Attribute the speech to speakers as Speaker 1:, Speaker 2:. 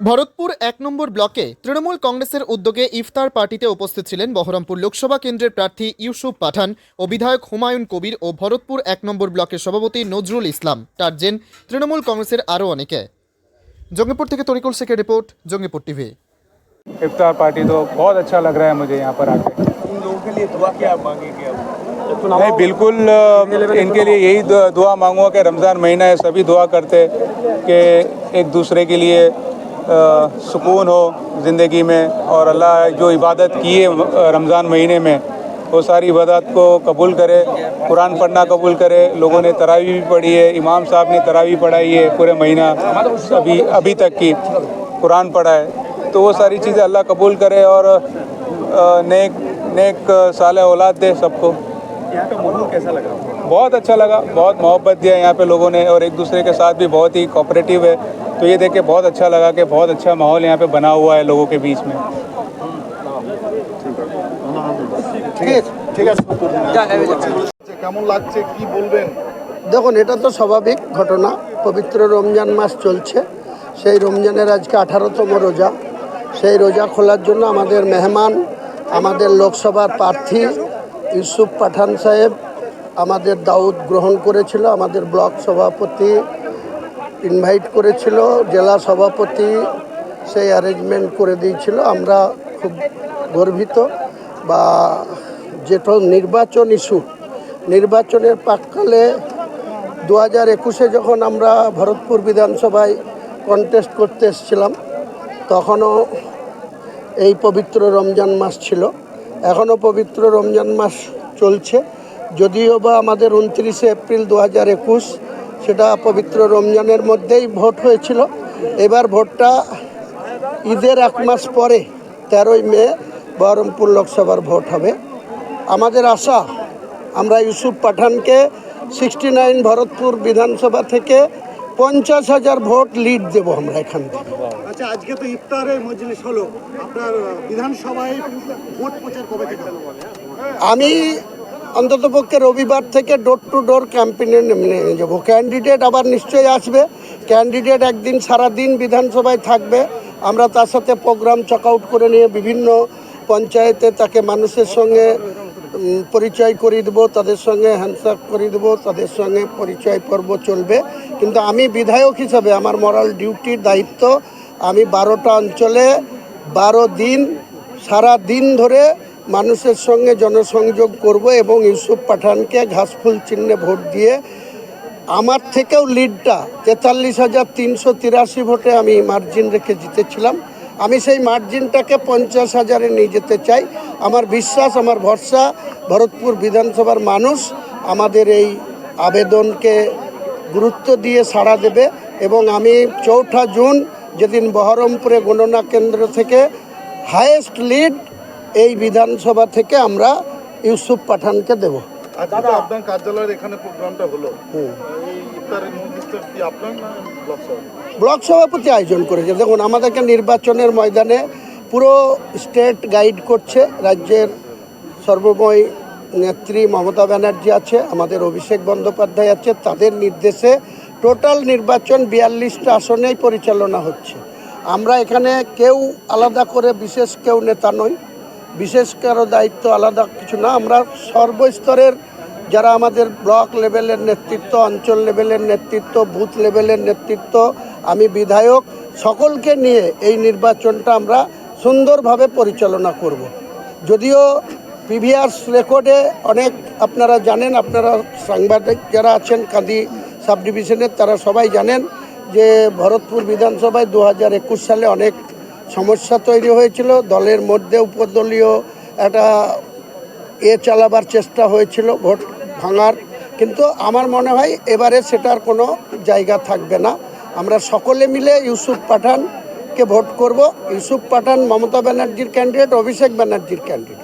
Speaker 1: ভরতপুর এক নম্বর ব্লকে তৃণমূল কংগ্রেসের উদ্যোগে ইফতার পার্টিতে উপস্থিত ছিলেন বহরমপুর লোকসভা কেন্দ্রের প্রার্থী ইউসুফ পাঠান ও বিধায়ক হুমায়ুন কবির ও ভরতপুর এক নম্বর ব্লকের সভাপতি নজরুল ইসলাম টার্জেন তৃণমূল কংগ্রেসের আরও অনেকে জঙ্গিপুর থেকে তরিকুল শেখের রিপোর্ট জঙ্গিপুর টিভি
Speaker 2: इफ्तार पार्टी तो बहुत अच्छा लग रहा है मुझे यहाँ पर आके
Speaker 3: उन लोगों के लिए दुआ क्या मांगेंगे आप
Speaker 2: नहीं बिल्कुल अ, इनके लिए यही दुआ- दुआ मांगूंगा कि रमज़ान महीना है सभी दुआ करते कि एक दूसरे के लिए अ, सुकून हो ज़िंदगी में और अल्लाह जो इबादत की है रमज़ान महीने में, वो सारी इबादत को कबूल करे, कुरान पढ़ना कबूल करे। लोगों ने तरावी भी पढ़ी है, इमाम साहब ने तरावी पढ़ाई है पूरे महीना, अभी अभी तक की कुरान पढ़ा है। तो वो सारी चीज़ें अल्लाह कबूल करे और नेक नेक साल औलाद दे सबको।
Speaker 3: यहाँ का माहौल कैसा लगा
Speaker 2: बहुत अच्छा लगा बहुत मोहब्बत दिया यहाँ पे लोगों ने और एक दूसरे के साथ भी बहुत ही कोऑपरेटिव है तो ये देख के बहुत अच्छा लगा कि बहुत अच्छा माहौल यहाँ पे बना हुआ है लोगों के बीच में
Speaker 4: কেমন লাগছে কি বলবেন
Speaker 5: দেখুন এটা তো স্বাভাবিক ঘটনা পবিত্র রমজান মাস চলছে সেই রমজানের আজকে আঠারোতম রোজা সেই রোজা খোলার জন্য আমাদের মেহমান আমাদের লোকসভার প্রার্থী ইউসুফ পাঠান সাহেব আমাদের দাউদ গ্রহণ করেছিল, আমাদের ব্লক সভাপতি ইনভাইট করেছিল, জেলা সভাপতি সেই অ্যারেঞ্জমেন্ট করে দিয়েছিল। আমরা খুব গর্বিত বা যেটা নির্বাচন ইস্যু নির্বাচনের পাককালে দু হাজার একুশে যখন আমরা ভরতপুর বিধানসভায় কন্টেস্ট করতে এসেছিলাম, তখনও এই পবিত্র রমজান মাস ছিল। এখনও পবিত্র রমজান মাস চলছে। যদিও বা আমাদের উনত্রিশে এপ্রিল দু হাজার একুশ, সেটা পবিত্র রমজানের মধ্যেই ভোট হয়েছিল। এবার ভোটটা ঈদের এক মাস পরে, তেরোই মে, বহরমপুর লোকসভার ভোট হবে। আমাদের আশা, আমরা ইউসুফ পাঠানকে, সিক্সটি নাইন ভরতপুর বিধানসভা থেকে পঞ্চাশ হাজার ভোট লিড দেবো আমরা এখান থেকে।
Speaker 4: আচ্ছা আজকে তো ইফতারের মজলিস হলো। আপনার বিধানসভায় ভোট প্রচার কবে থেকে?
Speaker 5: আমি অন্ততপক্ষে রবিবার থেকে ডোর টু ডোর ক্যাম্পেইনে নেমে যাব। ক্যান্ডিডেট আবার নিশ্চয়ই আসবে। ক্যান্ডিডেট একদিন সারা দিন বিধানসভায় থাকবে। আমরা তার সাথে প্রোগ্রাম চক আউট করে নিয়ে বিভিন্ন পঞ্চায়েতে তাকে মানুষের সঙ্গে পরিচয় করিয়ে দেবো, তাদের সঙ্গে হ্যান্ডশেক করিয়ে দেবো, তাদের সঙ্গে পরিচয় পর্ব চলবে। কিন্তু আমি বিধায়ক হিসাবে আমার মরাল ডিউটির দায়িত্ব, আমি বারোটা অঞ্চলে বারো দিন, সারা দিন ধরে মানুষের সঙ্গে জনসংযোগ করব এবং ইউসুফ পাঠানকে ঘাসফুল চিহ্নে ভোট দিয়ে আমার থেকেও লিডটা তেতাল্লিশ হাজার তিনশো তিরাশি ভোটে আমি মার্জিন রেখে জিতেছিলাম। আমি সেই মার্জিনটাকে পঞ্চাশ হাজারে নিয়ে যেতে চাই। আমার বিশ্বাস আমার ভরসা ভরতপুর বিধানসভার মানুষ আমাদের এই আবেদনকে গুরুত্ব দিয়ে সাড়া দেবে এবং আমি চৌঠা জুন যেদিন বহরমপুরে গণনা কেন্দ্র থেকে হায়েস্ট লিড এই বিধানসভা থেকে আমরা ইউসুফ পাঠানকে দেব।
Speaker 4: আপনার কার্যালয়ের এখানে প্রোগ্রামটা হলো। ব্লক
Speaker 5: সভাপতি আয়োজন করেছে। দেখুন আমাদেরকে নির্বাচনের ময়দানে পুরো স্টেট গাইড করছে, রাজ্যের সর্বময় নেত্রী মমতা ব্যানার্জি আছে, আমাদের অভিষেক বন্দ্যোপাধ্যায় আছে, তাদের নির্দেশে টোটাল নির্বাচন বিয়াল্লিশটা আসনেই পরিচালনা হচ্ছে। আমরা এখানে কেউ আলাদা করে বিশেষ কেউ নেতা নই, বিশেষ কারও দায়িত্ব আলাদা কিছু না, আমরা সর্বস্তরের যারা আমাদের ব্লক লেভেলের নেতৃত্ব, অঞ্চল লেভেলের নেতৃত্ব, বুথ লেভেলের নেতৃত্ব, আমি বিধায়ক, সকলকে নিয়ে এই নির্বাচনটা আমরা সুন্দরভাবে পরিচালনা করব। যদিও প্রিভিয়াস রেকর্ডে অনেক আপনারা জানেন, আপনারা সাংবাদিক যারা আছেন, কাঁদি সাব ডিভিশনের তারা সবাই জানেন যে ভরতপুর বিধানসভায় দু হাজার একুশ সালে অনেক সমস্যা তৈরি হয়েছিল দলের মধ্যে উপদলীয় একটা এ চালাবার চেষ্টা হয়েছিল, ভোট ভাঙার, কিন্তু আমার মনে হয় এবারে সেটার কোনো জায়গা থাকবে না। আমরা সকলে মিলে ইউসুফ পাঠানকে ভোট করব। ইউসুফ পাঠান মমতা ব্যানার্জির ক্যান্ডিডেট অভিষেক ব্যানার্জির ক্যান্ডিডেট